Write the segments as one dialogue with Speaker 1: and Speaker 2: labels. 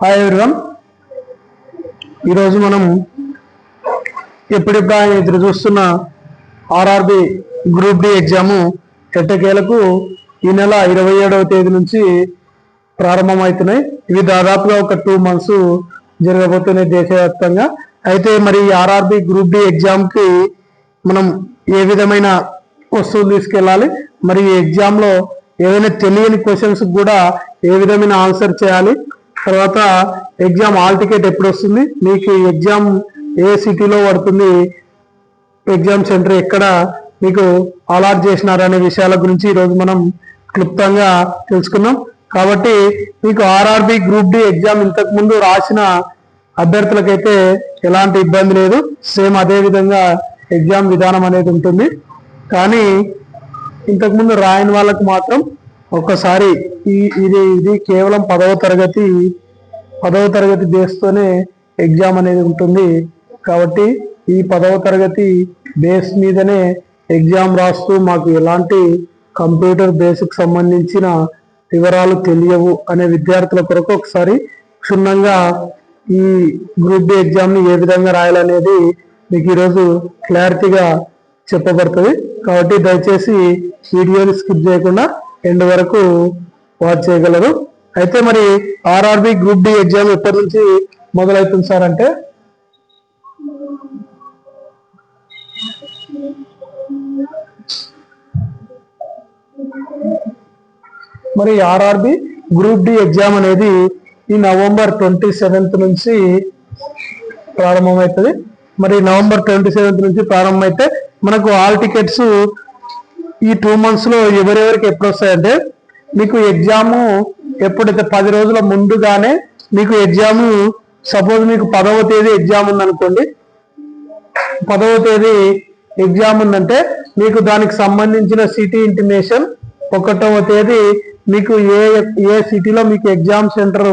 Speaker 1: Hi everyone ఈరోజు మనం ఎప్పుడెప్పుడు ఆయన ఎదురు చూస్తున్న ఆర్ఆర్బి గ్రూప్ డి ఎగ్జాము ఎట్టకేలకు ఈ నెల ఇరవై ఏడవ తేదీ నుంచి ప్రారంభమవుతున్నాయి. ఇవి దాదాపుగా ఒక టూ మంత్స్ జరగబోతున్నాయి దేశవ్యాప్తంగా. అయితే మరి ఆర్ఆర్బి గ్రూప్ డి ఎగ్జామ్కి మనం ఏ విధమైన వస్తువులు తీసుకెళ్ళాలి? మరి ఎగ్జామ్లో ఎగ్జామ్లో ఏదైనా తెలియని క్వశ్చన్స్ కూడా ఏ విధమైన ఆన్సర్ చేయాలి? తర్వాత ఎగ్జామ్ ఆల్ టికెట్ ఎప్పుడు వస్తుంది? మీకు ఎగ్జామ్ ఏ సిటీలో పడుతుంది? ఎగ్జామ్ సెంటర్ ఎక్కడ? మీకు అలాట్ చేసినారు అనే విషయాల గురించి ఈరోజు మనం క్లుప్తంగా తెలుసుకున్నాం. కాబట్టి మీకు ఆర్ఆర్బి గ్రూప్ డి ఎగ్జామ్ ఇంతకు ముందు రాసిన అభ్యర్థులకైతే ఎలాంటి ఇబ్బంది లేదు. సేమ్ అదే విధంగా ఎగ్జామ్ విధానం అనేది ఉంటుంది. కానీ ఇంతకుముందు రాయని వాళ్ళకు మాత్రం ఒక్కసారి ఈ ఇది ఇది కేవలం పదవ తరగతి పదవ తరగతి బేస్తోనే ఎగ్జామ్ అనేది ఉంటుంది. కాబట్టి ఈ పదవ తరగతి బేస్ మీదనే ఎగ్జామ్ రాస్తూ మాకు ఎలాంటి కంప్యూటర్ బేస్కి సంబంధించిన వివరాలు తెలియవు అనే విద్యార్థుల కొరకు ఒకసారి క్షుణ్ణంగా ఈ గ్రూప్ డి ఎగ్జామ్ని ఏ విధంగా రాయాలనేది మీకు ఈరోజు క్లారిటీగా చెప్పబడుతుంది. కాబట్టి దయచేసి వీడియోని స్కిప్ చేయకుండా ఎండ్ వరకు వాచ్ చేయగలరు. అయితే మరి ఆర్ఆర్బి గ్రూప్ డి ఎగ్జామ్ ఎప్పటి నుంచి మొదలవుతుంది సార్ అంటే? మరి ఆర్ఆర్బి గ్రూప్ డి ఎగ్జామ్ అనేది ఈ నవంబర్ ట్వంటీ సెవెంత్ నుంచి ప్రారంభమవుతుంది. మరి నవంబర్ ట్వంటీ సెవెంత్ నుంచి ప్రారంభమైతే మనకు ఆల్ టికెట్స్ ఈ టూ మంత్స్లో ఎవరెవరికి ఎప్పుడు వస్తాయంటే మీకు ఎగ్జాము ఎప్పుడైతే పది రోజుల ముందుగానే మీకు ఎగ్జాము సపోజ్ మీకు పదవ తేదీ ఎగ్జామ్ ఉందనుకోండి పదవ తేదీ ఎగ్జామ్ ఉందంటే మీకు దానికి సంబంధించిన సిటీ ఇంటిమేషన్ ఒకటవ తేదీ మీకు ఏ ఏ సిటీలో మీకు ఎగ్జామ్ సెంటర్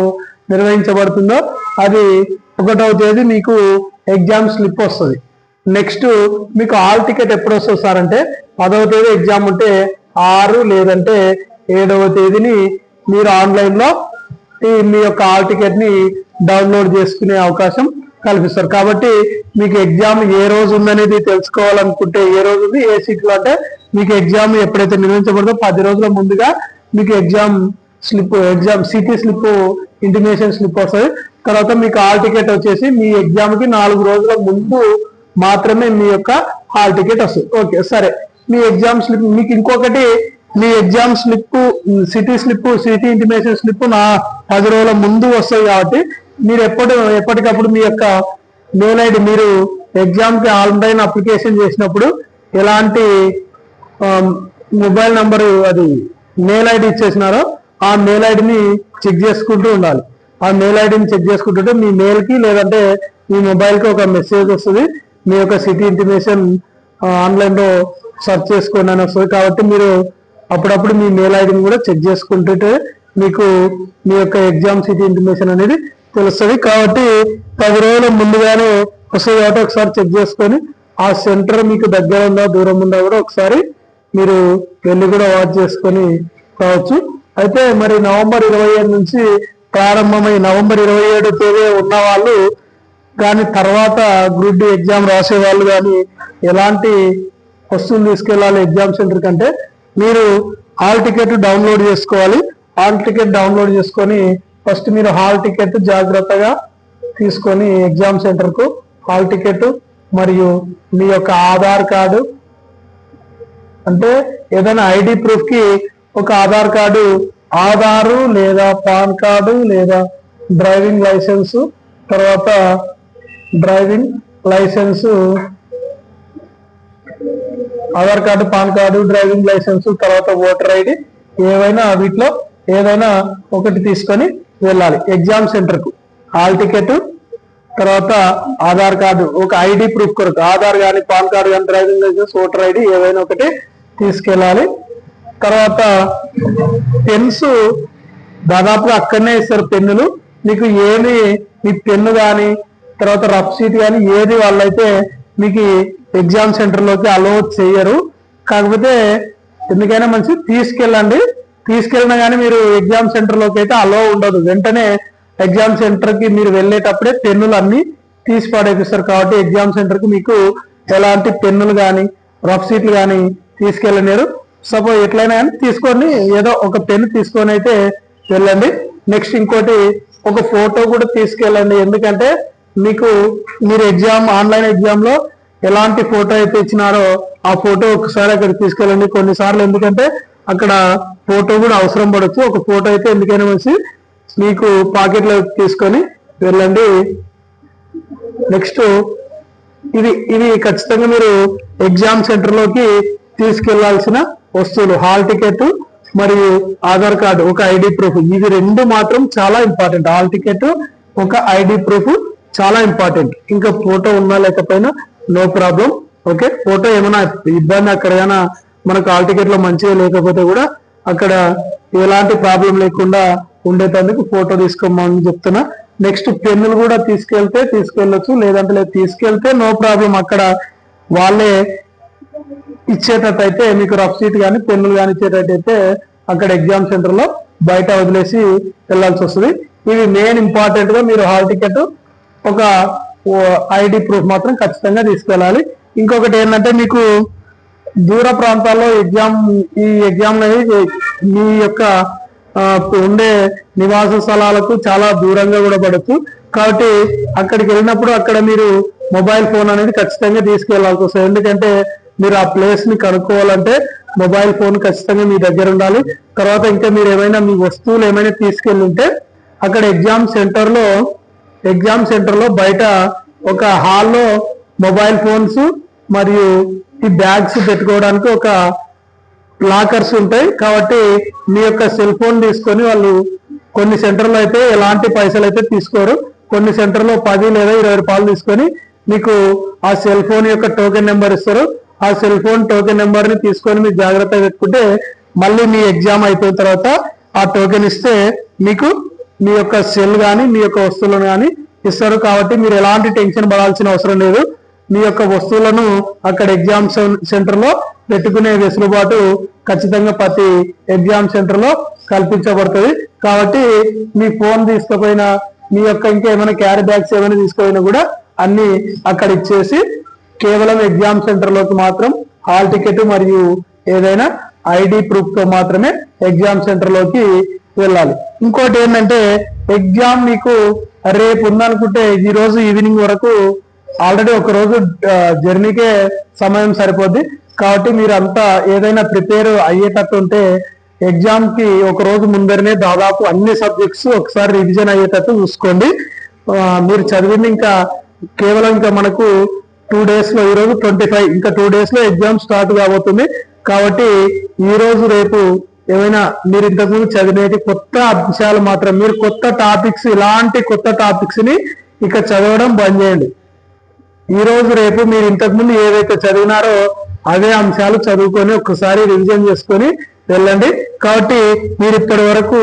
Speaker 1: నిర్వహించబడుతుందో అది ఒకటవ తేదీ మీకు ఎగ్జామ్ స్లిప్ వస్తుంది. నెక్స్ట్ మీకు ఆల్ టికెట్ ఎప్పుడు వస్తుంది సార్ అంటే పదవ తేదీ ఎగ్జామ్ ఉంటే ఆరు లేదంటే ఏడవ తేదీని మీరు ఆన్లైన్లో మీ యొక్క ఆల్ టికెట్ని డౌన్లోడ్ చేసుకునే అవకాశం కల్పిస్తారు. కాబట్టి మీకు ఎగ్జామ్ ఏ రోజు ఉందనేది తెలుసుకోవాలనుకుంటే ఏ రోజు ఉంది ఏ సీట్లో అంటే మీకు ఎగ్జామ్ ఎప్పుడైతే నిర్వహించబడదో పది రోజుల ముందుగా మీకు exam slip exam city slip intimation slip వస్తుంది. తర్వాత మీకు హాల్ టికెట్ వచ్చేసి మీ ఎగ్జామ్కి నాలుగు రోజుల ముందు మాత్రమే మీ యొక్క హాల్ టికెట్ వస్తుంది. ఓకే సరే. మీ ఎగ్జామ్ స్లిప్ మీకు ఇంకొకటి మీ exam slip city slip city intimation slip నా పది రోజుల ముందు వస్తాయి కాబట్టి మీరు ఎప్పటి ఎప్పటికప్పుడు మీ యొక్క మెయిల్ ఐడి మీరు ఎగ్జామ్కి ఆన్లైన్ అప్లికేషన్ చేసినప్పుడు ఎలాంటి మొబైల్ నంబర్ అది మెయిల్ ఐడి ఇచ్చేసినారో ఆ మెయిల్ ఐడిని చెక్ చేసుకుంటూ ఉండాలి. ఆ మెయిల్ ఐడిని చెక్ చేసుకుంటుంటే మీ మెయిల్కి లేదంటే మీ మొబైల్కి ఒక మెసేజ్ వస్తుంది. మీ యొక్క సిటీ ఇంటిమేషన్ ఆన్లైన్లో సెర్చ్ చేసుకోండి అని వస్తుంది. కాబట్టి మీరు అప్పుడప్పుడు మీ మెయిల్ ఐడిని కూడా చెక్ చేసుకుంటుంటే మీకు మీ యొక్క ఎగ్జామ్ సిటీ ఇంటిమేషన్ అనేది తెలుస్తుంది. కాబట్టి పది రోజుల ముందుగానే వస్తుంది కాబట్టి ఒకసారి చెక్ చేసుకొని ఆ సెంటర్ మీకు దగ్గర ఉందా దూరం ఉందా కూడా ఒకసారి మీరు వెళ్ళి కూడా వాచ్ చేసుకొని రావచ్చు. అయితే మరి నవంబర్ ఇరవై ఏడు నుంచి ప్రారంభమై నవంబర్ ఇరవై ఏడు తేదీ ఉన్న వాళ్ళు కానీ తర్వాత గ్రూప్ డి ఎగ్జామ్ రాసే వాళ్ళు కానీ ఎలాంటి వస్తువులు తీసుకెళ్ళాలి ఎగ్జామ్ సెంటర్ కంటే మీరు హాల్ టికెట్ డౌన్లోడ్ చేసుకోవాలి. హాల్ టికెట్ డౌన్లోడ్ చేసుకొని ఫస్ట్ మీరు హాల్ టికెట్ జాగ్రత్తగా తీసుకొని ఎగ్జామ్ సెంటర్కు హాల్ టికెట్ మరియు మీ యొక్క ఆధార్ కార్డు అంటే ఏదైనా ఐడి ప్రూఫ్కి ఒక ఆధార్ కార్డు ఆధారు లేదా పాన్ కార్డు లేదా డ్రైవింగ్ లైసెన్సు తర్వాత driving licence Aadhaar card PAN card driving licence తర్వాత ఓటర్ ఐడి ఏవైనా వీటిలో ఏదైనా ఒకటి తీసుకొని వెళ్ళాలి. ఎగ్జామ్ సెంటర్కు. హాల్ టికెట్ తర్వాత ఆధార్ కార్డు ఒక ఐడి ప్రూఫ్ కొరకు. ఆధార్ కానీ పాన్ కార్డు కానీ డ్రైవింగ్ లైసెన్స్ ఓటర్ ఐడి ఏవైనా ఒకటి తీసుకెళ్ళాలి. తర్వాత పెన్స్ దాదాపుగా అక్కడనే ఇస్తారు పెన్నులు. మీకు ఏమి మీ పెన్ను కానీ తర్వాత రఫ్ సీట్ కానీ ఏది వాళ్ళైతే మీకు ఎగ్జామ్ సెంటర్లోకి అలో చేయరు. కాకపోతే ఎందుకైనా మంచి తీసుకెళ్ళండి. తీసుకెళ్ళినా కానీ మీరు ఎగ్జామ్ సెంటర్లోకి అయితే అలో ఉండదు. వెంటనే ఎగ్జామ్ సెంటర్కి మీరు వెళ్ళేటప్పుడే పెన్నులు అన్ని తీసి పడేపిస్తారు. కాబట్టి ఎగ్జామ్ సెంటర్కి మీకు ఎలాంటి పెన్నులు కానీ రఫ్ సీట్లు కానీ తీసుకెళ్ళలేరు. సపోజ్ ఎట్లయినా కానీ తీసుకొని ఏదో ఒక పెన్ను తీసుకొని అయితే వెళ్ళండి. నెక్స్ట్ ఇంకోటి ఒక ఫోటో కూడా తీసుకెళ్ళండి. ఎందుకంటే మీకు మీరు ఎగ్జామ్ ఆన్లైన్ ఎగ్జామ్లో ఎలాంటి ఫోటో అయితే ఇచ్చినారో ఆ ఫోటో ఒకసారి అక్కడ తీసుకెళ్ళండి. కొన్నిసార్లు ఎందుకంటే అక్కడ ఫోటో కూడా అవసరం పడవచ్చు ఒక ఫోటో అయితే ఎందుకైనా వచ్చి మీకు పాకెట్లో తీసుకొని వెళ్ళండి. నెక్స్ట్ ఇది ఇది ఖచ్చితంగా మీరు ఎగ్జామ్ సెంటర్లోకి తీసుకెళ్ళాల్సిన వస్తువులు హాల్ టికెట్ మరియు ఆధార్ కార్డు ఒక ఐడి ప్రూఫ్ ఇవి రెండు మాత్రం చాలా ఇంపార్టెంట్ హాల్ టికెట్ ఒక ఐడి ప్రూఫ్ చాలా ఇంపార్టెంట్ ఇంకా ఫోటో ఉన్నా లేకపోయినా నో ప్రాబ్లం ఓకే ఫోటో ఏమైనా ఇబ్బంది అక్కడ ఏమైనా మనకు హాల్ టికెట్లో మంచిగా లేకపోతే కూడా అక్కడ ఎలాంటి ప్రాబ్లం లేకుండా ఉండేటందుకు ఫోటో తీసుకోమని చెప్తున్నా. నెక్స్ట్ పెన్నులు కూడా తీసుకెళ్తే తీసుకెళ్ళొచ్చు. లేదంటే లేదు తీసుకెళ్తే నో ప్రాబ్లం అక్కడ వాళ్ళే ఇచ్చేటట్టు అయితే మీకు రఫ్ షీట్ కానీ పెన్నులు కానీ ఇచ్చేటట్టు అయితే అక్కడ ఎగ్జామ్ సెంటర్లో బయట వదిలేసి వెళ్ళాల్సి వస్తుంది. ఇవి మెయిన్ ఇంపార్టెంట్గా మీరు హాల్ టికెట్ ఒక ఐడి ప్రూఫ్ మాత్రం ఖచ్చితంగా తీసుకెళ్ళాలి. ఇంకొకటి ఏంటంటే మీకు దూర ప్రాంతాల్లో ఎగ్జామ్ ఈ ఎగ్జామ్ అనేది మీ యొక్క ఉండే నివాస స్థలాలకు చాలా దూరంగా కూడా పడచ్చు. కాబట్టి అక్కడికి వెళ్ళినప్పుడు అక్కడ మీరు మొబైల్ ఫోన్ అనేది ఖచ్చితంగా తీసుకెళ్ళాల్సి వస్తుంది. ఎందుకంటే మీరు ఆ ప్లేస్ని కనుక్కోవాలంటే మొబైల్ ఫోన్ ఖచ్చితంగా మీ దగ్గర ఉండాలి. తర్వాత ఇంకా మీరు ఏమైనా మీ వస్తువులు ఏమైనా తీసుకెళ్ళి ఉంటే అక్కడ ఎగ్జామ్ సెంటర్లో ఎగ్జామ్ సెంటర్లో బయట ఒక హాల్లో మొబైల్ ఫోన్స్ మరియు ఈ బ్యాగ్స్ పెట్టుకోవడానికి ఒక లాకర్స్ ఉంటాయి. కాబట్టి మీ యొక్క సెల్ ఫోన్ తీసుకొని వాళ్ళు కొన్ని సెంటర్లో అయితే ఎలాంటి పైసలు అయితే తీసుకోరు. కొన్ని సెంటర్లో పది లేదా ఇరవై రూపాయలు తీసుకొని మీకు ఆ సెల్ ఫోన్ యొక్క టోకెన్ నెంబర్ ఇస్తారు. ఆ సెల్ ఫోన్ టోకెన్ నెంబర్ని తీసుకొని మీరు జాగ్రత్తగా పెట్టుకుంటే మళ్ళీ మీ ఎగ్జామ్ అయిపోయిన తర్వాత ఆ టోకెన్ ఇస్తే మీకు మీ యొక్క సెల్ కానీ మీ యొక్క వస్తువులను కానీ ఇస్తారు కాబట్టి మీరు ఎలాంటి టెన్షన్ పడాల్సిన అవసరం లేదు. మీ యొక్క వస్తువులను అక్కడ ఎగ్జామ్ సెంటర్లో పెట్టుకునే వెసులుబాటు ఖచ్చితంగా ప్రతి ఎగ్జామ్ సెంటర్లో కల్పించబడుతుంది. కాబట్టి మీ ఫోన్ తీసుకుపోయినా మీ యొక్క ఇంకా ఏమైనా క్యారీ బ్యాగ్స్ ఏమైనా తీసుకుపోయినా కూడా అన్ని అక్కడ ఇచ్చేసి కేవలం ఎగ్జామ్ సెంటర్లోకి మాత్రం హాల్ టికెట్ మరియు ఏదైనా ఐడి ప్రూఫ్తో మాత్రమే ఎగ్జామ్ సెంటర్లోకి వెళ్ళాలి. ఇంకోటి ఏంటంటే ఎగ్జామ్ మీకు రేపు ఉందనుకుంటే ఈ రోజు ఈవినింగ్ వరకు ఆల్రెడీ ఒక రోజు జర్నీకే సమయం సరిపోద్ది. కాబట్టి మీరు అంతా ఏదైనా ప్రిపేర్ అయ్యేటట్టు ఉంటే ఎగ్జామ్కి ఒక రోజు ముందరనే దాదాపు అన్ని సబ్జెక్ట్స్ ఒకసారి రివిజన్ అయ్యేటట్టు చూసుకోండి. మీరు చదివింది ఇంకా కేవలం ఇంకా మనకు టూ డేస్లో ఈ రోజు ట్వంటీ ఫైవ్ ఇంకా టూ డేస్లో ఎగ్జామ్ స్టార్ట్ కాబోతుంది. కాబట్టి ఈ రోజు రేపు ఏమైనా మీరు ఇంతకుముందు చదివేటి కొత్త అంశాలు మాత్రం మీరు కొత్త టాపిక్స్ ఇలాంటి కొత్త టాపిక్స్ని ఇక చదవడం బంద్ చేయండి. ఈ రోజు రేపు మీరు ఇంతకు ముందు ఏదైతే చదివినారో అదే అంశాలు చదువుకొని ఒక్కసారి రివిజన్ చేసుకొని వెళ్ళండి. కాబట్టి మీరు ఇప్పటి వరకు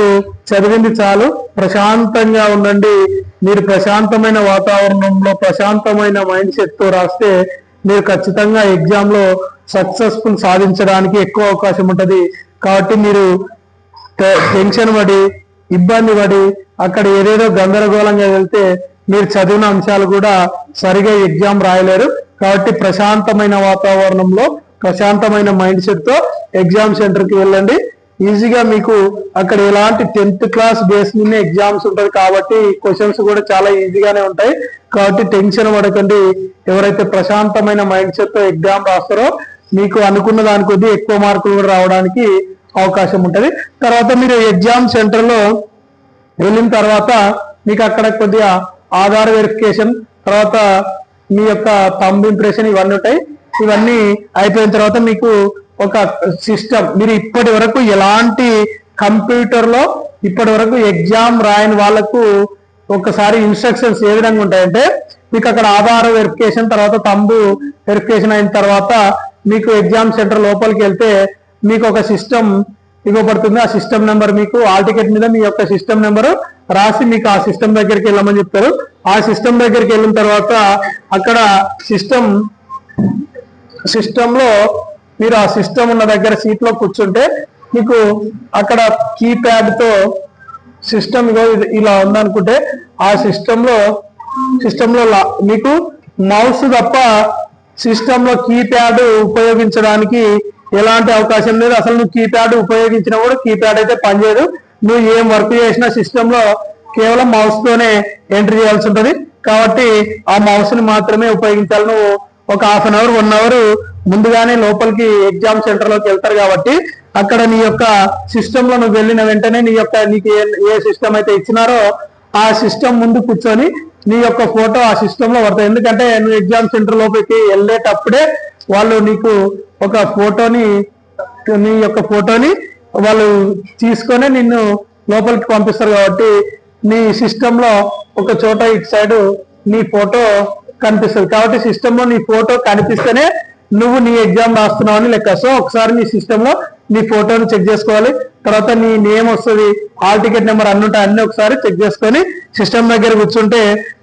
Speaker 1: చదివింది చాలు. ప్రశాంతంగా ఉండండి. మీరు ప్రశాంతమైన వాతావరణంలో ప్రశాంతమైన మైండ్ సెట్తో రాస్తే మీరు ఖచ్చితంగా ఎగ్జామ్లో సక్సెస్ఫుల్ సాధించడానికి ఎక్కువ అవకాశం ఉంటది. కాబట్టి మీరు టె- టెన్షన్ పడి ఇబ్బంది పడి అక్కడ ఏదేదో గందరగోళంగా వెళ్తే మీరు చదివిన అంశాలు కూడా సరిగా ఎగ్జామ్ రాయలేరు. కాబట్టి ప్రశాంతమైన వాతావరణంలో ప్రశాంతమైన మైండ్ సెట్తో ఎగ్జామ్ సెంటర్కి వెళ్ళండి. ఈజీగా మీకు అక్కడ ఎలాంటి టెన్త్ క్లాస్ బేస్ మీద ఎగ్జామ్స్ ఉంటది కాబట్టి క్వశ్చన్స్ కూడా చాలా ఈజీగానే ఉంటాయి. కాబట్టి టెన్షన్ పడకండి. ఎవరైతే ప్రశాంతమైన మైండ్ సెట్తో ఎగ్జామ్ రాస్తారో మీకు అనుకున్న దాని కొద్దీ ఎక్కువ మార్కులు కూడా రావడానికి అవకాశం ఉంటుంది. తర్వాత మీరు ఎగ్జామ్ సెంటర్లో వెళ్ళిన తర్వాత మీకు అక్కడ కొద్దిగా ఆధార్ వెరిఫికేషన్ తర్వాత మీ యొక్క థంబ్ ఇంప్రెషన్ ఇవన్నీ ఉంటాయి. ఇవన్నీ అయిపోయిన తర్వాత మీకు ఒక సిస్టమ్ మీరు ఇప్పటి వరకు ఎలాంటి కంప్యూటర్లో ఇప్పటి వరకు ఎగ్జామ్ రాయని వాళ్ళకు ఒకసారి ఇన్స్ట్రక్షన్స్ ఏ విధంగా ఉంటాయంటే మీకు అక్కడ ఆధార్ వెరిఫికేషన్ తర్వాత తంబు వెరిఫికేషన్ అయిన తర్వాత మీకు ఎగ్జామ్ సెంటర్ లోపలికి వెళ్తే మీకు ఒక సిస్టమ్ ఇవ్వబడుతుంది. ఆ సిస్టమ్ నెంబర్ మీకు ఆల్ టికెట్ మీద మీ యొక్క సిస్టమ్ నెంబర్ రాసి మీకు ఆ సిస్టమ్ దగ్గరికి వెళ్ళమని చెప్తారు ఆ సిస్టమ్ దగ్గరికి వెళ్ళిన తర్వాత అక్కడ సిస్టమ్ సిస్టమ్లో మీరు ఆ సిస్టమ్ ఉన్న దగ్గర సీట్లో కూర్చుంటే మీకు అక్కడ కీప్యాడ్తో సిస్టమ్ ఇలా ఉందనుకుంటే ఆ సిస్టమ్లో సిస్టమ్లో మీకు మౌస్ తప్ప సిస్టమ్లో కీప్యాడ్ ఉపయోగించడానికి ఎలాంటి అవకాశం లేదు. అసలు నువ్వు కీప్యాడ్ ఉపయోగించినా కూడా కీప్యాడ్ అయితే పనిచేయదు నువ్వు ఏం వర్క్ చేసినా సిస్టమ్లో కేవలం మౌస్ తోనే ఎంట్రీ చేయాల్సి ఉంటుంది. కాబట్టి ఆ మౌస్ని మాత్రమే ఉపయోగించాలి. నువ్వు ఒక half an hour one hour ముందుగానే లోపలికి ఎగ్జామ్ సెంటర్లోకి వెళ్తారు కాబట్టి అక్కడ నీ యొక్క సిస్టమ్లో నువ్వు వెళ్ళిన వెంటనే నీ యొక్క నీకు ఏ- ఏ సిస్టమ్ అయితే ఇచ్చినారో ఆ సిస్టమ్ ముందు కూర్చొని నీ యొక్క ఫోటో ఆ సిస్టమ్లో పడతాయి. ఎందుకంటే నువ్వు ఎగ్జామ్ సెంటర్ లోపలికి వెళ్ళేటప్పుడే వాళ్ళు నీకు ఒక ఫోటోని నీ యొక్క ఫోటోని వాళ్ళు తీసుకొని నిన్ను లోపలికి పంపిస్తారు కాబట్టి నీ సిస్టమ్లో ఒక చోట ఇటు సైడ్ నీ ఫోటో కనిపిస్తుంది. కాబట్టి సిస్టమ్లో నీ ఫోటో కనిపిస్తేనే నువ్వు నీ ఎగ్జామ్ రాస్తున్నావు అని లెక్క. సో ఒకసారి నీ సిస్టమ్లో నీ ఫోటోని చెక్ చేసుకోవాలి. తర్వాత నీ నేమ్ వస్తుంది హాల్ టికెట్ నెంబర్ అన్ని అన్ని ఒకసారి చెక్ చేసుకొని సిస్టమ్ దగ్గర కూర్చుంటే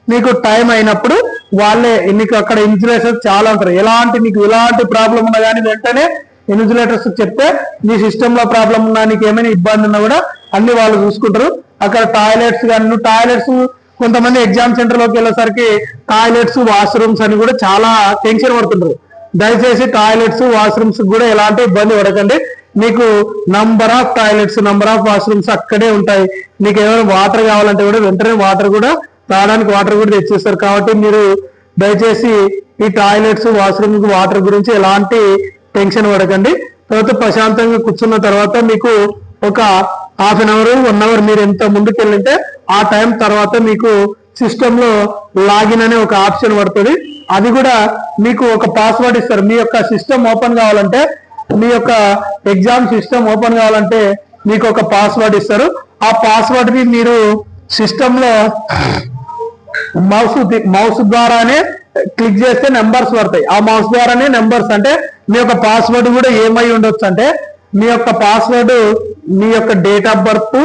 Speaker 1: నీకు టైం అయినప్పుడు వాళ్ళే నీకు అక్కడ ఇన్సులేటర్స్ చాలా ఉంటారు. ఎలాంటి నీకు ఎలాంటి ప్రాబ్లం ఉన్నా కానీ వెంటనే ఇన్సులేటర్స్ చెప్తే నీ సిస్టమ్లో ప్రాబ్లం ఉన్నా నీకు ఏమైనా ఇబ్బంది ఉన్నా కూడా అన్ని వాళ్ళు చూసుకుంటారు. అక్కడ టాయిలెట్స్ కానీ నువ్వు టాయిలెట్స్ కొంతమంది ఎగ్జామ్ సెంటర్లోకి వెళ్ళేసరికి టాయిలెట్స్ వాష్రూమ్స్ అని కూడా చాలా టెన్షన్ పడుతుంటారు. దయచేసి టాయిలెట్స్ వాష్రూమ్స్ కూడా ఎలాంటి ఇబ్బంది పడకండి. మీకు number of toilets number of washrooms అక్కడే ఉంటాయి. మీకు ఏమైనా వాటర్ కావాలంటే కూడా వెంటనే వాటర్ కూడా తాగడానికి వాటర్ కూడా తెచ్చిస్తారు. కాబట్టి మీరు దయచేసి ఈ టాయిలెట్స్ వాష్రూమ్స్ వాటర్ గురించి ఎలాంటి టెన్షన్ పడకండి. తర్వాత ప్రశాంతంగా కూర్చున్న తర్వాత మీకు ఒక half an hour one hour మీరు ఎంత ముందుకు వెళ్ళింటే ఆ టైం తర్వాత మీకు సిస్టమ్లో లాగిన్ అనే ఒక ఆప్షన్ పడుతుంది. అది కూడా మీకు ఒక పాస్వర్డ్ ఇస్తారు. మీ యొక్క సిస్టమ్ ఓపెన్ కావాలంటే మీ యొక్క ఎగ్జామ్ సిస్టమ్ ఓపెన్ కావాలంటే మీకు ఒక పాస్వర్డ్ ఇస్తారు. ఆ పాస్వర్డ్ని మీరు సిస్టమ్లో మౌస్ మౌస్ ద్వారానే క్లిక్ చేస్తే నెంబర్స్ పడతాయి. ఆ మౌస్ ద్వారానే నెంబర్స్ అంటే మీ యొక్క పాస్వర్డ్ కూడా ఏమై ఉండొచ్చు అంటే మీ యొక్క పాస్వర్డ్ మీ యొక్క డేట్ ఆఫ్ బర్త్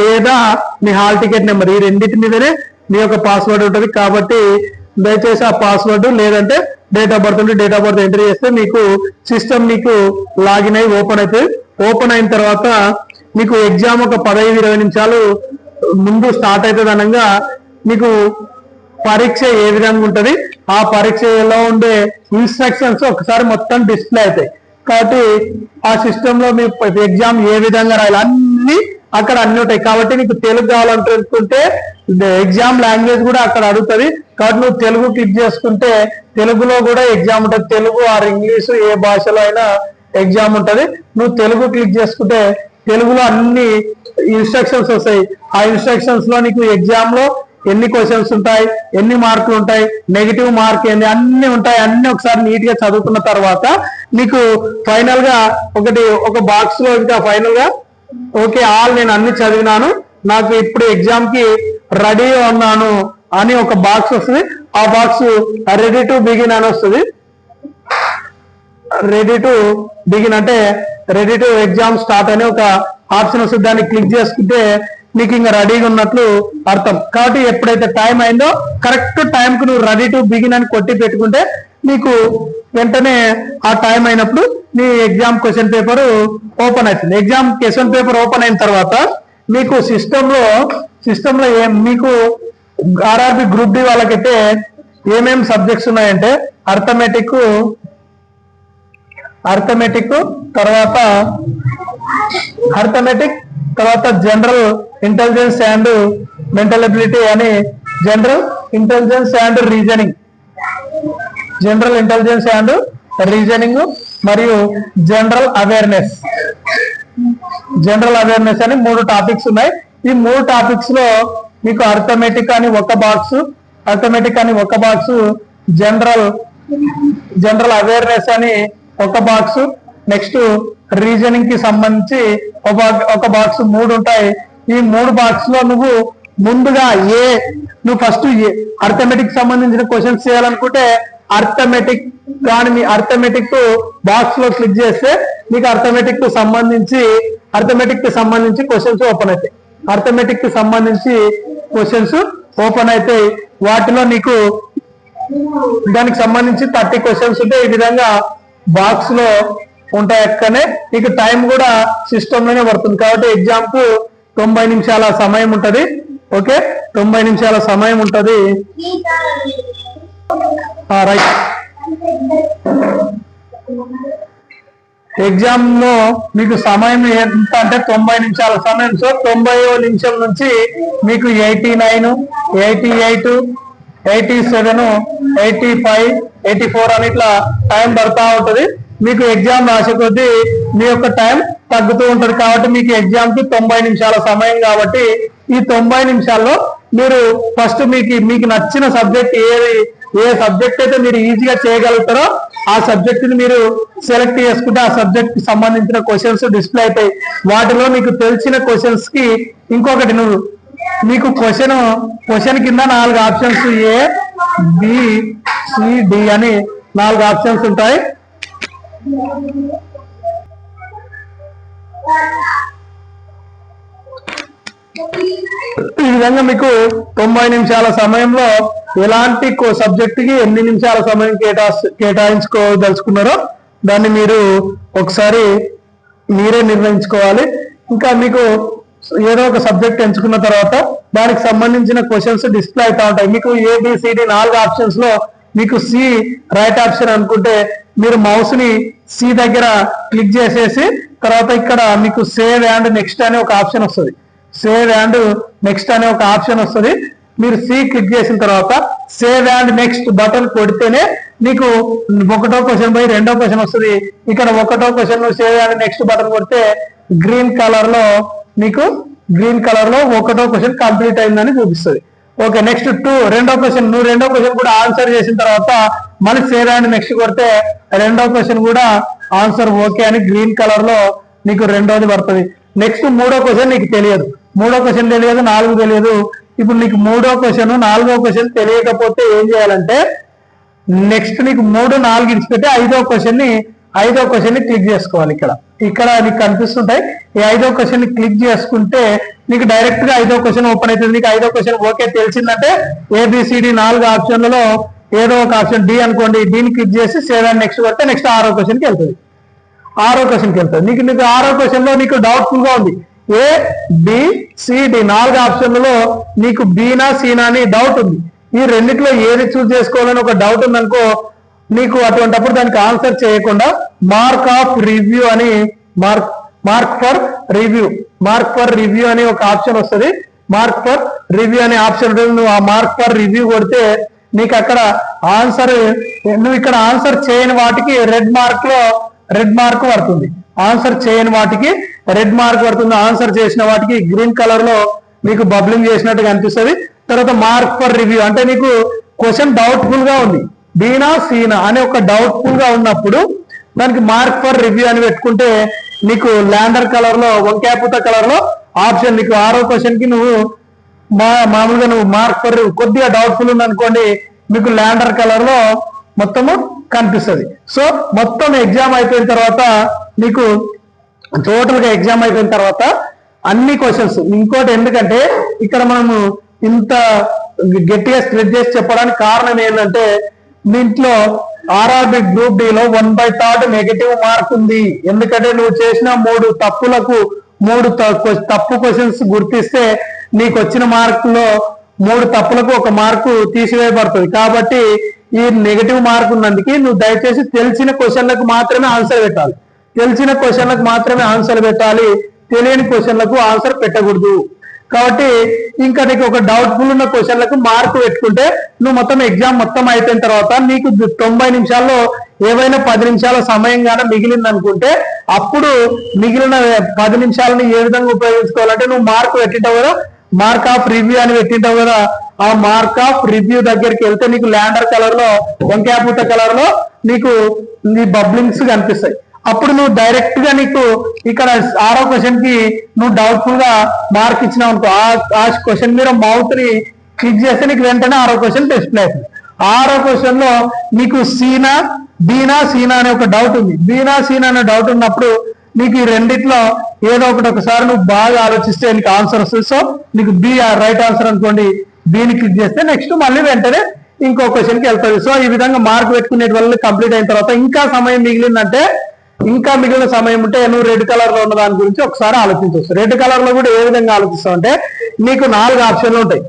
Speaker 1: లేదా మీ హాల్ టికెట్ నెంబర్ ఈ రెండింటి మీదనే మీ యొక్క పాస్వర్డ్ ఉంటుంది. కాబట్టి దయచేసి ఆ పాస్వర్డ్ లేదంటే డేట్ ఆఫ్ బర్త్ ఉంటే డేట్ ఆఫ్ బర్త్ ఎంటర్ చేస్తే మీకు సిస్టమ్ మీకు లాగిన్ అయి ఓపెన్ అవుతుంది ఓపెన్ అయిన తర్వాత మీకు ఎగ్జామ్ ఒక పదహైదు ఇరవై నిమిషాలు ముందు స్టార్ట్ అవుతుంది అనగా మీకు పరీక్ష ఏ విధంగా ఉంటది? ఆ పరీక్షలో ఉండే ఇన్స్ట్రక్షన్స్ ఒకసారి మొత్తం డిస్ప్లే అవుతాయి కాబట్టి ఆ సిస్టమ్లో మీ ఎగ్జామ్ ఏ విధంగా రాయాలి అన్ని అక్కడ అన్ని ఉంటాయి. కాబట్టి నీకు తెలుగు కావాలనుకుంటే ఎగ్జామ్ లాంగ్వేజ్ కూడా అక్కడ అడుగుతుంది. కాబట్టి నువ్వు తెలుగు క్లిక్ చేసుకుంటే తెలుగులో కూడా ఎగ్జామ్ ఉంటుంది. తెలుగు ఆర్ ఇంగ్లీష్ ఏ భాషలో అయినా ఎగ్జామ్ ఉంటుంది. నువ్వు తెలుగు క్లిక్ చేసుకుంటే తెలుగులో అన్ని ఇన్స్ట్రక్షన్స్ వస్తాయి. ఆ ఇన్స్ట్రక్షన్స్లో నీకు ఎగ్జామ్లో ఎన్ని క్వశ్చన్స్ ఉంటాయి ఎన్ని మార్కులు ఉంటాయి నెగిటివ్ మార్క్ ఏంది అన్ని ఉంటాయి అన్ని ఒకసారి నీట్గా చదువుకున్న తర్వాత నీకు ఫైనల్గా ఒకటి ఒక బాక్స్లో ఇంకా ఫైనల్గా ఓకే ఆల్ నేను అన్ని చదివినాను నాకు ఇప్పుడు ఎగ్జామ్కి రెడీ ఉన్నాను అని ఒక బాక్స్ వస్తుంది. ఆ బాక్స్ రెడీ టు బిగిన్ అని వస్తుంది. రెడీ టు బిగిన్ అంటే రెడీ టు ఎగ్జామ్ స్టార్ట్ అని ఒక ఆప్షన్ వస్తుంది. దాన్ని క్లిక్ చేసుకుంటే నీకు ఇంకా రెడీగా ఉన్నట్లు అర్థం. కాబట్టి ఎప్పుడైతే టైం అయిందో కరెక్ట్ టైంకు నువ్వు రెడీ టు బిగిన్ అని కొట్టి పెట్టుకుంటే నీకు వెంటనే ఆ టైం అయినప్పుడు నీ ఎగ్జామ్ క్వశ్చన్ పేపర్ ఓపెన్ అవుతుంది. ఎగ్జామ్ క్వశ్చన్ పేపర్ ఓపెన్ అయిన తర్వాత మీకు సిస్టమ్లో సిస్టమ్లో ఏం మీకు ఆర్ఆర్బి గ్రూప్ డి వాళ్ళకైతే ఏమేం సబ్జెక్ట్స్ ఉన్నాయంటే అర్థమెటిక్ అర్థమెటిక్ తర్వాత అర్థమెటిక్ తర్వాత general intelligence and mental ability అని general intelligence and reasoning general intelligence and reasoning మరియు జనరల్ అవేర్నెస్ జనరల్ అవేర్నెస్ అని మూడు టాపిక్స్ ఉన్నాయి. ఈ మూడు టాపిక్స్లో మీకు అర్థమెటిక్ అని ఒక బాక్స్ అర్థమెటిక్ అని ఒక బాక్స్ జనరల్ జనరల్ అవేర్నెస్ అని ఒక బాక్స్ నెక్స్ట్ రీజనింగ్కి సంబంధించి ఒక ఒక బాక్స్ మూడు ఉంటాయి. ఈ మూడు బాక్స్లో నువ్వు ముందుగా ఏ నువ్వు ఫస్ట్ ఏ అర్థమెటిక్ సంబంధించిన క్వశ్చన్స్ చేయాలనుకుంటే అర్థమెటిక్ కానీ మీ అర్థమెటిక్ బాక్స్లో క్లిక్ చేస్తే నీకు అర్థమెటిక్కు సంబంధించి అర్థమెటిక్కి సంబంధించి క్వశ్చన్స్ ఓపెన్ అవుతాయి. అర్థమెటిక్కి సంబంధించి క్వశ్చన్స్ ఓపెన్ అవుతాయి. వాటిలో నీకు దానికి సంబంధించి థర్టీ క్వశ్చన్స్ ఉంటే ఈ విధంగా బాక్స్లో ఉంటాయి అక్కనే నీకు టైం కూడా సిస్టమ్లోనే పడుతుంది. కాబట్టి ఎగ్జామ్కు తొంభై నిమిషాల సమయం ఉంటది. ఓకే? తొంభై నిమిషాల సమయం ఉంటది. రైట్. ఎగ్జామ్లో మీకు సమయం ఎంత అంటే తొంభై నిమిషాల సమయం. సో తొంభై నిమిషం నుంచి మీకు eighty nine eighty eight eighty seven eighty five eighty four అని ఇట్లా టైం పడతా ఉంటుంది. మీకు ఎగ్జామ్ రాసే కొద్దీ మీ యొక్క టైం తగ్గుతూ ఉంటది కాబట్టి మీకు ఎగ్జామ్కి తొంభై నిమిషాల సమయం కాబట్టి ఈ తొంభై నిమిషాల్లో మీరు ఫస్ట్ మీకు మీకు నచ్చిన సబ్జెక్ట్ ఏది ఏ సబ్జెక్ట్ అయితే మీరు ఈజీగా చేయగలుగుతారో ఆ సబ్జెక్ట్ని మీరు సెలెక్ట్ చేసుకుంటే ఆ సబ్జెక్ట్కి సంబంధించిన క్వశ్చన్స్ డిస్ప్లే అవుతాయి వాటిలో మీకు తెలిసిన క్వశ్చన్స్కి ఇంకొకటి నువ్వు మీకు క్వశ్చన్ క్వశ్చన్ కింద నాలుగు ఆప్షన్స్ ఏ బి సిడి అని నాలుగు ఆప్షన్స్ ఉంటాయి. ఈ విధంగా మీకు తొంభై నిమిషాల సమయంలో ఎలాంటి సబ్జెక్ట్కి ఎన్ని నిమిషాల సమయం కేటా కేటాయించుకోదలుచుకున్నారో దాన్ని మీరు ఒకసారి మీరే నిర్ణయించుకోవాలి. ఇంకా మీకు ఏదో ఒక సబ్జెక్ట్ ఎంచుకున్న తర్వాత దానికి సంబంధించిన క్వశ్చన్స్ డిస్ప్లే అవుతా ఉంటాయి. మీకు ఏబిసిడి నాలుగు ఆప్షన్స్లో మీకు సి రైట్ ఆప్షన్ అనుకుంటే మీరు మౌస్ని సి దగ్గర క్లిక్ చేసేసి తర్వాత ఇక్కడ మీకు సేవ్ అండ్ నెక్స్ట్ అనే ఒక ఆప్షన్ వస్తుంది. సేవ్ అండ్ నెక్స్ట్ అనే ఒక ఆప్షన్ వస్తుంది. మీరు సి క్లిక్ చేసిన తర్వాత సేవ్ అండ్ నెక్స్ట్ బటన్ కొడితేనే మీకు ఒకటో క్వశ్చన్ పోయి రెండో క్వశ్చన్ వస్తుంది. ఇక్కడ ఒకటో question save and next button కొడితే గ్రీన్ కలర్లో మీకు గ్రీన్ కలర్లో ఒకటో క్వశ్చన్ కంప్లీట్ అయిందని చూపిస్తుంది. ఓకే నెక్స్ట్ టూ రెండో క్వశ్చన్ నువ్వు రెండో క్వశ్చన్ కూడా ఆన్సర్ చేసిన తర్వాత మళ్ళీ సేవ్ నెక్స్ట్ కొడితే రెండో క్వశ్చన్ కూడా ఆన్సర్ ఓకే అని గ్రీన్ కలర్లో నీకు రెండోది పడుతుంది. నెక్స్ట్ మూడో క్వశ్చన్ నీకు తెలియదు. మూడో క్వశ్చన్ తెలియదు నాలుగు తెలియదు. ఇప్పుడు నీకు మూడో క్వశ్చన్ నాలుగో క్వశ్చన్ తెలియకపోతే ఏం చేయాలంటే నెక్స్ట్ నీకు మూడు నాలుగు ఇచ్చిపెట్టి ఐదో క్వశ్చన్ని ఐదో క్వశ్చన్ని క్లిక్ చేసుకోవాలి ఇక్కడ. ఇక్కడ నీకు కనిపిస్తుంటాయి. ఈ ఐదో క్వశ్చన్ని క్లిక్ చేసుకుంటే నీకు డైరెక్ట్గా ఐదో క్వశ్చన్ ఓపెన్ అవుతుంది. నీకు ఐదో క్వశ్చన్ ఓకే తెలిసిందంటే ఏబిసిడి నాలుగు ఆప్షన్లలో ఏదో ఒక ఆప్షన్ డి అనుకోండి. దీన్ని క్లిక్ చేసి సేవ్ అండ్ నెక్స్ట్ కొడితే నెక్స్ట్ ఆరో క్వశ్చన్కి వెళ్తుంది. ఆరో క్వశ్చన్కి వెళ్తుంది. నీకు నీకు ఆరో క్వశ్చన్లో నీకు డౌట్ఫుల్గా ఉంది. ఏ బి సిడి నాలుగు ఆప్షన్లలో నీకు బీనా సీనా అని డౌట్ ఉంది. ఈ రెండిట్లో ఏది చూస్ చేసుకోవాలని ఒక డౌట్ ఉందనుకో నీకు అటువంటప్పుడు దానికి ఆన్సర్ చేయకుండా మార్క్ ఆఫ్ రివ్యూ అని mark mark for review mark for review అనే ఒక ఆప్షన్ వస్తుంది. మార్క్ ఫర్ రివ్యూ అనే ఆప్షన్ ఉంటుంది. నువ్వు ఆ మార్క్ ఫర్ రివ్యూ కొడితే నీకు అక్కడ ఆన్సర్ నువ్వు ఇక్కడ ఆన్సర్ చేయని వాటికి రెడ్ మార్క్లో రెడ్ మార్క్ పడుతుంది. ఆన్సర్ చేయని వాటికి రెడ్ మార్క్ పడుతుంది. ఆన్సర్ చేసిన వాటికి గ్రీన్ కలర్లో మీకు బబ్లింగ్ చేసినట్టుగా అనిపిస్తుంది. తర్వాత మార్క్ ఫర్ రివ్యూ అంటే నీకు క్వశ్చన్ డౌట్ఫుల్గా ఉంది. బీనా సీనా అనే ఒక డౌట్ఫుల్గా ఉన్నప్పుడు దానికి మార్క్ ఫర్ రివ్యూ అని పెట్టుకుంటే నీకు ల్యాండర్ కలర్లో వంకాయపూత కలర్లో ఆప్షన్ నీకు ఆరో క్వశ్చన్కి నువ్వు మా మామూలుగా నువ్వు మార్క్ ఫర్ కొద్దిగా డౌట్ఫుల్ ఉంది అనుకోండి మీకు ల్యాండర్ కలర్లో మొత్తము కనిపిస్తుంది. సో మొత్తం ఎగ్జామ్ అయిపోయిన తర్వాత నీకు టోటల్గా ఎగ్జామ్ అయిపోయిన తర్వాత అన్ని క్వశ్చన్స్ ఇంకోటి ఎందుకంటే ఇక్కడ మనము ఇంత గట్టిగా స్ప్రెడ్ చేసి చెప్పడానికి కారణం ఏంటంటే దీంట్లో ఆర్ఆర్బి గ్రూప్ డి లో one by third negative mark ఉంది. ఎందుకంటే నువ్వు చేసిన మూడు తప్పులకు మూడు తప్పు క్వశ్చన్స్ గుర్తిస్తే నీకు వచ్చిన మార్కులో మూడు తప్పులకు ఒక మార్కు తీసివేయబడుతుంది. కాబట్టి ఈ నెగటివ్ మార్క్ ఉన్నందుకు నువ్వు దయచేసి తెలిసిన క్వశ్చన్లకు మాత్రమే ఆన్సర్ పెట్టాలి. తెలిసిన క్వశ్చన్లకు మాత్రమే ఆన్సర్ పెట్టాలి. తెలియని క్వశ్చన్లకు ఆన్సర్ పెట్టకూడదు. కాబట్టి ఇంకా నీకు ఒక డౌట్ఫుల్ ఉన్న క్వశ్చన్లకు మార్కు పెట్టుకుంటే నువ్వు మొత్తం ఎగ్జామ్ మొత్తం అయిపోయిన తర్వాత నీకు తొంభై నిమిషాల్లో ఏవైనా పది నిమిషాల సమయం కానీ మిగిలింది అనుకుంటే అప్పుడు మిగిలిన పది నిమిషాలని ఏ విధంగా ఉపయోగించుకోవాలంటే నువ్వు మార్కు పెట్టింటావు కదా మార్క్ ఆఫ్ రివ్యూ అని పెట్టింటావు కదా ఆ మార్క్ ఆఫ్ రివ్యూ దగ్గరికి వెళ్తే నీకు ల్యాండర్ కలర్లో వంకాయపూత కలర్లో నీకు నీ బబ్లింగ్స్ కనిపిస్తాయి. అప్పుడు నువ్వు డైరెక్ట్గా నీకు ఇక్కడ ఆరో క్వశ్చన్కి నువ్వు డౌట్ఫుల్గా మార్క్ ఇచ్చినావు అనుకో. ఆ- క్వశ్చన్ మీద మౌత్ని క్లిక్ చేస్తే నీకు వెంటనే ఆరో క్వశ్చన్ డిస్ప్లే అవుతుంది. ఆరో క్వశ్చన్లో నీకు సీనా బీనా సీనా అనే ఒక డౌట్ ఉంది. బీనా సీనా అనే డౌట్ ఉన్నప్పుడు నీకు ఈ రెండిట్లో ఏదో ఒకటి ఒకసారి నువ్వు బాగా ఆలోచిస్తే నీకు ఆన్సర్ వస్తుంది. సో నీకు బి రైట్ ఆన్సర్ అనుకోండి. బీని క్లిక్ చేస్తే నెక్స్ట్ మళ్ళీ వెంటనే ఇంకో క్వశ్చన్కి వెళ్తుంది. సో ఈ విధంగా మార్క్ పెట్టుకునే వల్ల కంప్లీట్ అయిన తర్వాత ఇంకా సమయం మిగిలిందంటే ఇంకా మిగిలిన సమయం ఉంటే నువ్వు రెడ్ కలర్లో ఉన్న దాని గురించి ఒకసారి ఆలోచించవచ్చు రెడ్ కలర్లో కూడా ఏ విధంగా ఆలోచిస్తావు అంటే నీకు నాలుగు ఆప్షన్లు ఉంటాయి.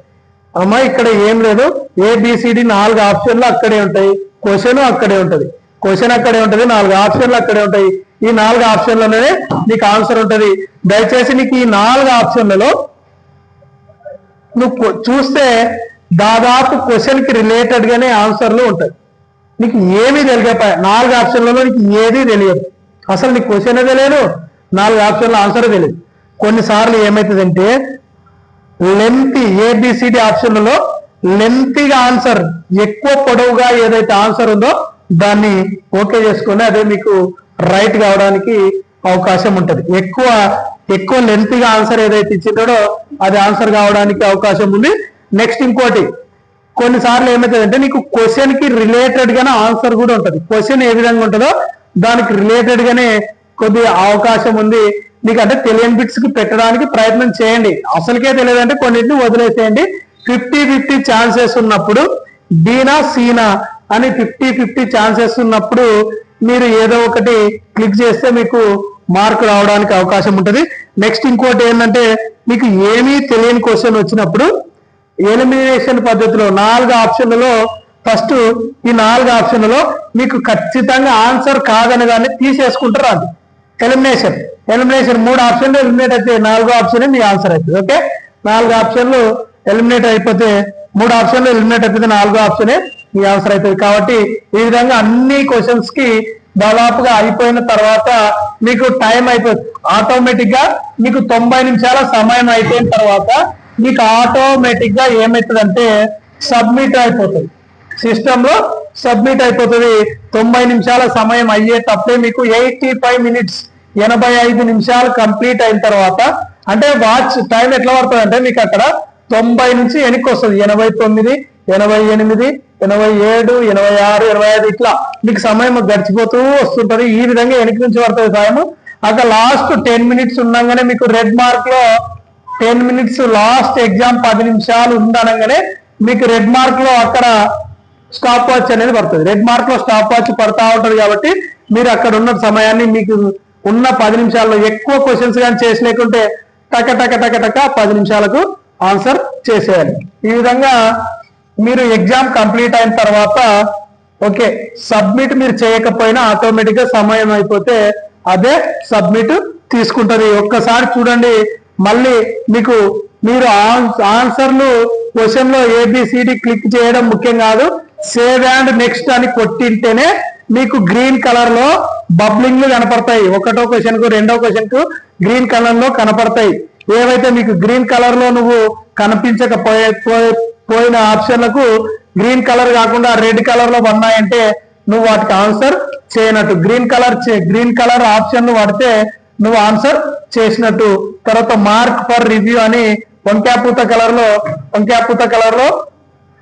Speaker 1: అమ్మా ఇక్కడ ఏం లేదు. ఏబిసిడి నాలుగు ఆప్షన్లు అక్కడే ఉంటాయి. క్వశ్చన్ అక్కడే ఉంటది. క్వశ్చన్ అక్కడే ఉంటది. నాలుగు ఆప్షన్లు అక్కడే ఉంటాయి. ఈ నాలుగు ఆప్షన్లలోనే నీకు ఆన్సర్ ఉంటది. దయచేసి నీకు ఈ నాలుగు ఆప్షన్లలో నువ్వు చూస్తే దాదాపు క్వశ్చన్కి రిలేటెడ్ గానే ఆన్సర్లు ఉంటాయి. నీకు ఏమీ తెలియకపోయా నాలుగు ఆప్షన్లలో నీకు ఏది తెలియదు. అసలు నీకు క్వశ్చన్ తెలియదు. నాలుగు ఆప్షన్ల ఆన్సర్ తెలియదు కొన్నిసార్లు ఏమవుతుందంటే length A B C D ఆప్షన్లలో లెంతీగా ఆన్సర్ ఎక్కువ పొడవుగా ఏదైతే ఆన్సర్ ఉందో దాన్ని ఓకే చేసుకుని అదే మీకు రైట్ కావడానికి అవకాశం ఉంటుంది. ఎక్కువ ఎక్కువ లెంతీగా ఆన్సర్ ఏదైతే ఇచ్చిందో అది ఆన్సర్ కావడానికి అవకాశం ఉంది. నెక్స్ట్ ఇంకోటి కొన్నిసార్లు ఏమవుతుందంటే నీకు క్వశ్చన్కి రిలేటెడ్ గానే ఆన్సర్ కూడా ఉంటుంది. క్వశ్చన్ ఏ విధంగా ఉంటుందో దానికి రిలేటెడ్ గానే కొద్ది అవకాశం ఉంది. మీకు అంటే తెలియని బిట్స్కి పెట్టడానికి ప్రయత్నం చేయండి. అసలుకే తెలియదంటే కొన్నింటిని వదిలేసేయండి. ఫిఫ్టీ ఫిఫ్టీ ఛాన్సెస్ ఉన్నప్పుడు బీనా సీనా అని ఫిఫ్టీ ఫిఫ్టీ ఛాన్సెస్ ఉన్నప్పుడు మీరు ఏదో ఒకటి క్లిక్ చేస్తే మీకు మార్క్ రావడానికి అవకాశం ఉంటుంది. నెక్స్ట్ ఇంకోటి ఏంటంటే మీకు ఏమీ తెలియని క్వశ్చన్ వచ్చినప్పుడు ఎలిమినేషన్ పద్ధతిలో నాలుగు ఆప్షన్లలో ఫస్ట్ ఈ నాలుగు ఆప్షన్లలో మీకు ఖచ్చితంగా ఆన్సర్ కాదని కానీ తీసేసుకుంటారు అది. ఎలిమినేషన్ ఎలిమినేషన్ మూడు ఆప్షన్లు ఎలిమినేట్ అయితే నాలుగో ఆప్షన్ మీ ఆన్సర్ అవుతుంది ఓకే? నాలుగు ఆప్షన్లు ఎలిమినేట్ అయిపోతే మూడు ఆప్షన్లు ఎలిమినేట్ అయిపోతే నాలుగో ఆప్షనే మీ ఆన్సర్ అవుతుంది. కాబట్టి ఈ విధంగా అన్ని క్వశ్చన్స్కి దాదాపుగా అయిపోయిన తర్వాత మీకు టైం అయిపోతుంది. ఆటోమేటిక్గా మీకు తొంభై నిమిషాల సమయం అయిపోయిన తర్వాత మీకు ఆటోమేటిక్గా ఏమవుతుందంటే సబ్మిట్ అయిపోతుంది. సిస్టమ్లో సబ్మిట్ అయిపోతుంది. తొంభై నిమిషాల సమయం అయ్యేటప్పుడే మీకు ఎయిటీ ఫైవ్ మినిట్స్ ఎనభై ఐదు నిమిషాలు కంప్లీట్ అయిన తర్వాత అంటే వాచ్ టైం ఎట్లా పడుతుంది అంటే మీకు అక్కడ తొంభై నుంచి వెనక్కి వస్తుంది. ఎనభై తొమ్మిది ఎనభై ఎనిమిది ఎనభై ఏడు ఎనభై ఆరు ఎనభై ఐదు ఇట్లా మీకు సమయం గడిచిపోతూ వస్తుంటది. ఈ విధంగా వెనక్కి నుంచి పడుతుంది సమయం అక్కడ లాస్ట్ టెన్ మినిట్స్ ఉండగానే మీకు రెడ్ మార్క్లో టెన్ మినిట్స్ లాస్ట్ ఎగ్జామ్ పది నిమిషాలు ఉందనగానే మీకు రెడ్ మార్క్లో అక్కడ స్టాప్ వాచ్ అనేది పడుతుంది. రెడ్ మార్క్లో స్టాప్ వాచ్ పడతా ఉంటుంది కాబట్టి మీరు అక్కడ ఉన్న సమయాన్ని మీకు ఉన్న పది నిమిషాల్లో ఎక్కువ క్వశ్చన్స్ కానీ చేసి లేకుంటే టక టక టక టక పది నిమిషాలకు ఆన్సర్ చేసేయాలి. ఈ విధంగా మీరు ఎగ్జామ్ కంప్లీట్ అయిన తర్వాత ఓకే సబ్మిట్ మీరు చేయకపోయినా ఆటోమేటిక్గా సమయం అయిపోతే అదే సబ్మిట్ తీసుకుంటది. ఒక్కసారి చూడండి. మళ్ళీ మీకు మీరు ఆన్సర్లు క్వశ్చన్లో ఏబిసిడి క్లిక్ చేయడం ముఖ్యం కాదు. సేవ్ అండ్ నెక్స్ట్ అని కొట్టింటేనే మీకు గ్రీన్ కలర్లో బబ్లింగ్లు కనపడతాయి. ఒకటో క్వశ్చన్కు రెండో క్వశ్చన్కు గ్రీన్ కలర్లో కనపడతాయి. ఏవైతే మీకు గ్రీన్ కలర్లో నువ్వు కనిపించకపోయే పోయిన ఆప్షన్లకు గ్రీన్ కలర్ కాకుండా రెడ్ కలర్లో ఉన్నాయంటే నువ్వు వాటికి answer చేయనట్టు. Green colour green colour option వాడితే నువ్వు ఆన్సర్ చేసినట్టు. తర్వాత మార్క్ ఫర్ రివ్యూ అని వంకాపూత కలర్లో వంకాపూత కలర్లో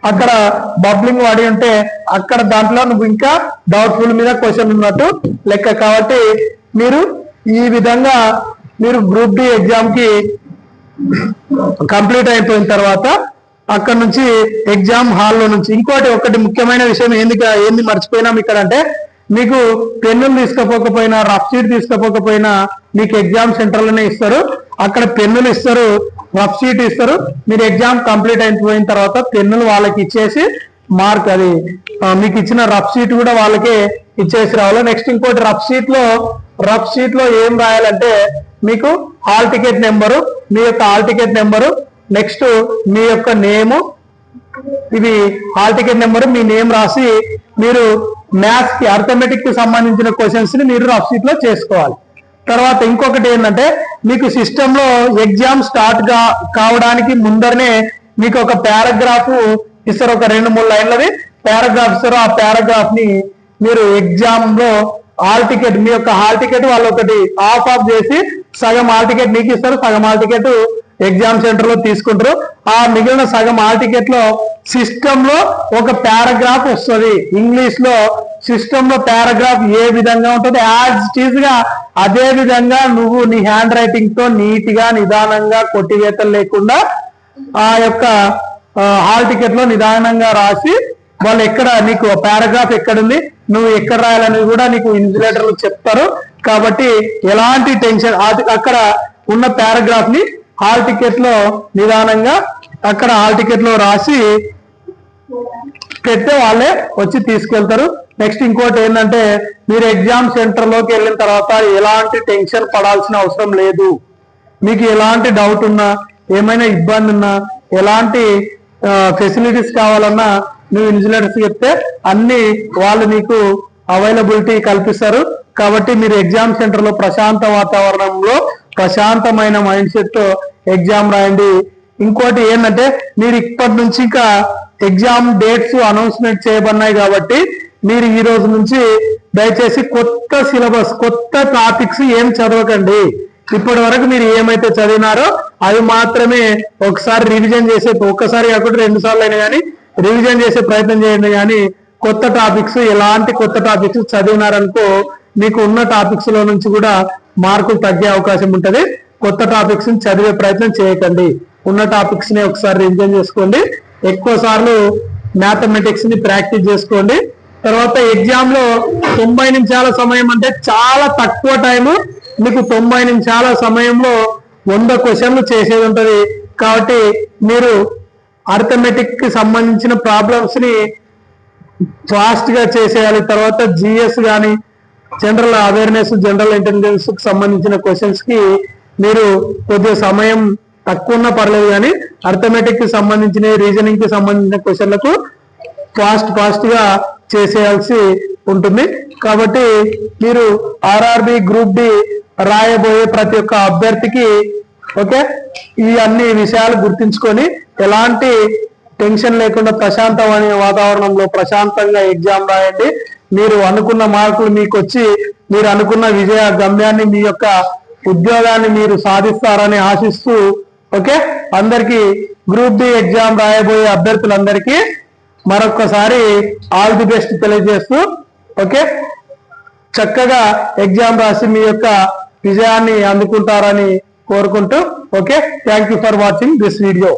Speaker 1: అక్కడ బబ్లింగ్ వాడి ఉంటే అక్కడ దాంట్లో నువ్వు ఇంకా డౌట్ఫుల్ మీద క్వశ్చన్ ఉన్నట్టు లెక్క. కాబట్టి మీరు ఈ విధంగా మీరు గ్రూప్ డి ఎగ్జామ్కి కంప్లీట్ అయిపోయిన తర్వాత అక్కడ నుంచి ఎగ్జామ్ హాల్లో నుంచి ఇంకోటి ఒకటి ముఖ్యమైన విషయం ఏంది ఏంది మర్చిపోయినాం ఇక్కడ అంటే మీకు పెన్నులు తీసుకపోకపోయినా రఫ్ షీట్ తీసుకపోకపోయినా మీకు ఎగ్జామ్ సెంటర్లోనే ఇస్తారు. అక్కడ పెన్నులు ఇస్తారు రఫ్ షీట్ ఇస్తారు. మీరు ఎగ్జామ్ కంప్లీట్ అయిపోయిన తర్వాత పెన్నులు వాళ్ళకి ఇచ్చేసి మార్క్ అది మీకు ఇచ్చిన రఫ్ షీట్ కూడా వాళ్ళకి ఇచ్చేసి రావాలి. నెక్స్ట్ ఇంకోటి రఫ్ షీట్లో రఫ్ షీట్లో ఏం రాయాలంటే మీకు హాల్ టికెట్ నెంబరు మీ యొక్క హాల్ టికెట్ నెంబరు నెక్స్ట్ మీ యొక్క నేము ఇది హాల్ టికెట్ నెంబరు మీ నేమ్ రాసి మీరు మ్యాథ్స్కి అర్థమెటిక్కి సంబంధించిన క్వశ్చన్స్ని మీరు రఫ్ షీట్లో చేసుకోవాలి. తర్వాత ఇంకొకటి ఏంటంటే మీకు సిస్టమ్లో ఎగ్జామ్ స్టార్ట్గా కావడానికి ముందరనే మీకు ఒక పారాగ్రాఫ్ ఇస్తారు ఒక రెండు మూడు లైన్లది. పారాగ్రాఫ్ ఇస్తారు ఆ పారాగ్రాఫ్ని మీరు ఎగ్జామ్లో హాల్ టికెట్ మీ యొక్క హాల్ టికెట్ వాళ్ళు ఒకటి ఆఫ్ ఆఫ్ చేసి సగం ఆల్ టికెట్ నీకు ఇస్తారు సగం ఆల్ టికెట్ ఎగ్జామ్ సెంటర్లో తీసుకుంటారు. ఆ మిగిలిన సగం ఆల్ టికెట్లో సిస్టమ్లో ఒక పారాగ్రాఫ్ వస్తుంది. ఇంగ్లీష్లో సిస్టమ్లో పారాగ్రాఫ్ ఏ విధంగా ఉంటుంది యాజ్ టీజ్గా అదే విధంగా నువ్వు నీ హ్యాండ్ రైటింగ్తో నీట్గా నిదానంగా కొట్టివేతలు లేకుండా ఆ యొక్క హాల్ టికెట్లో నిదానంగా రాసి వాళ్ళు ఎక్కడ నీకు పారాగ్రాఫ్ ఎక్కడుంది నువ్వు ఎక్కడ రాయాలని కూడా నీకు ఇన్సులేటర్లు చెప్తారు. కాబట్టి ఎలాంటి టెన్షన్ అక్కడ ఉన్న పారాగ్రాఫ్ని హాల్ టికెట్లో నిదానంగా అక్కడ హాల్ టికెట్లో రాసి పెడితే వాళ్ళే వచ్చి తీసుకెళ్తారు. నెక్స్ట్ ఇంకోటి ఏంటంటే మీరు ఎగ్జామ్ సెంటర్లోకి వెళ్ళిన తర్వాత ఎలాంటి టెన్షన్ పడాల్సిన అవసరం లేదు. మీకు ఎలాంటి డౌట్ ఉన్నా ఏమైనా ఇబ్బంది ఉన్నా ఎలాంటి ఫెసిలిటీస్ కావాలన్నా నువ్వు ఇన్సులేటర్స్ చెప్తే అన్ని వాళ్ళు నీకు అవైలబిలిటీ కల్పిస్తారు. కాబట్టి మీరు ఎగ్జామ్ సెంటర్లో ప్రశాంత వాతావరణంలో ప్రశాంతమైన మైండ్ సెట్తో ఎగ్జామ్ రాయండి. ఇంకోటి ఏంటంటే మీరు ఇప్పటి నుంచి ఇంకా ఎగ్జామ్ డేట్స్ అనౌన్స్మెంట్ చేయబడినాయి కాబట్టి మీరు ఈ రోజు నుంచి దయచేసి కొత్త సిలబస్ కొత్త టాపిక్స్ ఏం చదవకండి. ఇప్పటి వరకు మీరు ఏమైతే చదివినారో అవి మాత్రమే ఒకసారి రివిజన్ చేసే ఒక్కసారి కాకుండా రెండు సార్లు అయినా కానీ రివిజన్ చేసే ప్రయత్నం చేయండి కానీ కొత్త టాపిక్స్ ఎలాంటి కొత్త టాపిక్స్ చదివినారనుకో మీకు ఉన్న టాపిక్స్లో నుంచి కూడా మార్కులు తగ్గే అవకాశం ఉంటుంది. కొత్త టాపిక్స్ని చదివే ప్రయత్నం చేయకండి. ఉన్న టాపిక్స్ని ఒకసారి రివిజన్ చేసుకోండి. ఎక్కువ సార్లు మ్యాథమెటిక్స్ని ప్రాక్టీస్ చేసుకోండి. తర్వాత ఎగ్జామ్లో తొంభై నిమిషాల సమయం అంటే చాలా తక్కువ టైము మీకు తొంభై నిమిషాల సమయంలో వంద క్వశ్చన్లు చేసేది ఉంటది. కాబట్టి మీరు అర్థమెటిక్కి సంబంధించిన ప్రాబ్లమ్స్ని ఫాస్ట్గా చేసేయాలి. తర్వాత జిఎస్ కానీ జనరల్ అవేర్నెస్ జనరల్ ఇంటెలిజెన్స్కి సంబంధించిన క్వశ్చన్స్కి మీరు కొద్దిగా సమయం తక్కువ ఉన్నా పర్లేదు కానీ అర్థమెటిక్కి సంబంధించిన రీజనింగ్కి సంబంధించిన క్వశ్చన్లకు ఫాస్ట్ ఫాస్ట్గా చేసేయాల్సి ఉంటుంది. కాబట్టి మీరు ఆర్ఆర్బి గ్రూప్ డి రాయబోయే ప్రతి ఒక్క అభ్యర్థికి ఓకే ఈ అన్ని విషయాలు గుర్తించుకొని ఎలాంటి టెన్షన్ లేకుండా ప్రశాంతమైన వాతావరణంలో ప్రశాంతంగా ఎగ్జామ్ రాయండి. మీరు అనుకున్న మార్కులు మీకు వచ్చి మీరు అనుకున్న విజయ గమ్యాన్ని మీ యొక్క ఉద్యోగాన్ని మీరు సాధిస్తారని ఆశిస్తూ ఓకే? అందరికి గ్రూప్ డి ఎగ్జామ్ రాయబోయే అభ్యర్థులందరికీ మరొక్కసారి ఆల్ ది బెస్ట్ తెలియజేస్తూ ఓకే? చక్కగా ఎగ్జామ్ రాసి మీ యొక్క విజయాన్ని అందుకుంటారని కోరుకుంటూ okay? Thank you for watching this video.